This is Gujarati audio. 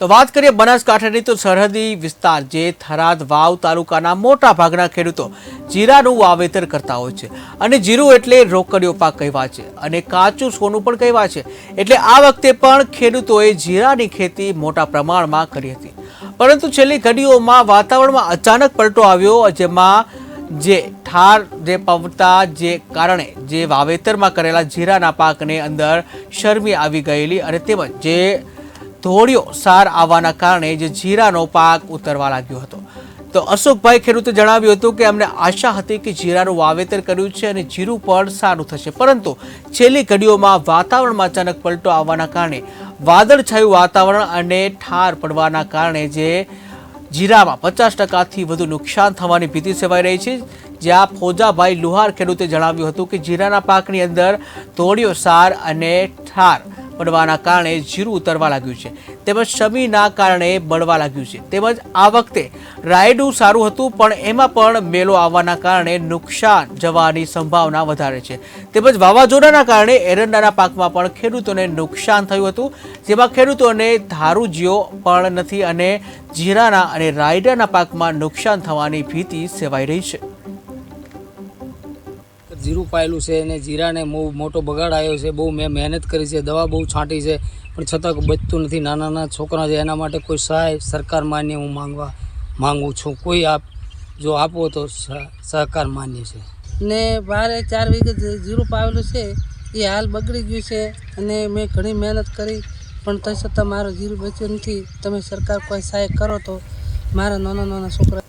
તો વાત કરીએ બનાસકાંઠાની, તો સરહદી વિસ્તાર જે થરાદ વાવ તાલુકાના મોટા ભાગના ખેડૂતો જીરાનું વાવેતર કરતા હોય છે. અને જીરું એટલે રોકડીયો પાક કહેવાય છે અને કાચું સોનું પણ કહેવાય છે. એટલે આ વખતે પણ ખેડૂતોએ જીરાની ખેતી મોટા પ્રમાણમાં કરી હતી. પરંતુ છેલ્લી ઘડીઓમાં વાતાવરણમાં અચાનક પલટો આવ્યો, જેમાં જે ઠાર જે પવતા જે કારણે જે વાવેતરમાં કરેલા જીરાના પાકને અંદર શરમી આવી ગયેલી અને તેમજ જે ધોળિયો સાર આવવાના કારણે જે જીરાનો પાક ઉતરવા લાગ્યો હતો. તો અશોકભાઈ ખેડૂતે જણાવ્યું હતું કે અમને આશા હતી કે જીરાનું વાવેતર કર્યું છે અને જીરું પણ સારું થશે. પરંતુ છેલ્લી ઘડીઓમાં વાતાવરણમાં અચાનક પલટો આવવાના કારણે વાદળછાયું વાતાવરણ અને ઠાર પડવાના કારણે જે જીરામાં પચાસ ટકાથી વધુ નુકસાન થવાની ભીતિ સેવાઈ રહી છે. જ્યાં ફોજાભાઈ લુહાર ખેડૂતે જણાવ્યું હતું કે જીરાના પાકની અંદર તોડિયો સાર અને ઠાર પડવાના કારણે જીરું ઉતરવા લાગ્યું છે. તેમજ શમીના કારણે બળવા લાગ્યું છે. તેમજ આ વખતે રાયડું સારું હતું, પણ એમાં પણ મેલો આવવાના કારણે નુકસાન જવાની સંભાવના વધારે છે. તેમજ વાવાઝોડાના કારણે એરંડાના પાકમાં પણ ખેડૂતોને નુકસાન થયું હતું. જેમાં ખેડૂતોને ધારુજીઓ પણ નથી અને જીરાના અને રાયડાના પાકમાં નુકસાન થવાની ભીતિ સેવાઈ રહી છે. જીરું પાયેલું છે અને જીરાને બહુ મોટો બગાડ આવ્યો છે. બહુ મેં મહેનત કરી છે, દવા બહુ છાંટી છે, પણ છતાં બચતું નથી. નાના નાના છોકરા છે, એના માટે કોઈ સહાય સરકાર માન્ય હું માંગવા માગું છું. કોઈ આપ જો આપો તો સહ- સહકાર માન્ય છે. ને બારે ચાર વીઘે જીરું પાવેલું છે, એ હાલ બગડી ગયું છે અને મેં ઘણી મહેનત કરી, પણ તો છતાં મારું જીરું બચ્યું નથી. તમે સરકાર કોઈ સહાય કરો તો મારા નાના નાના છોકરા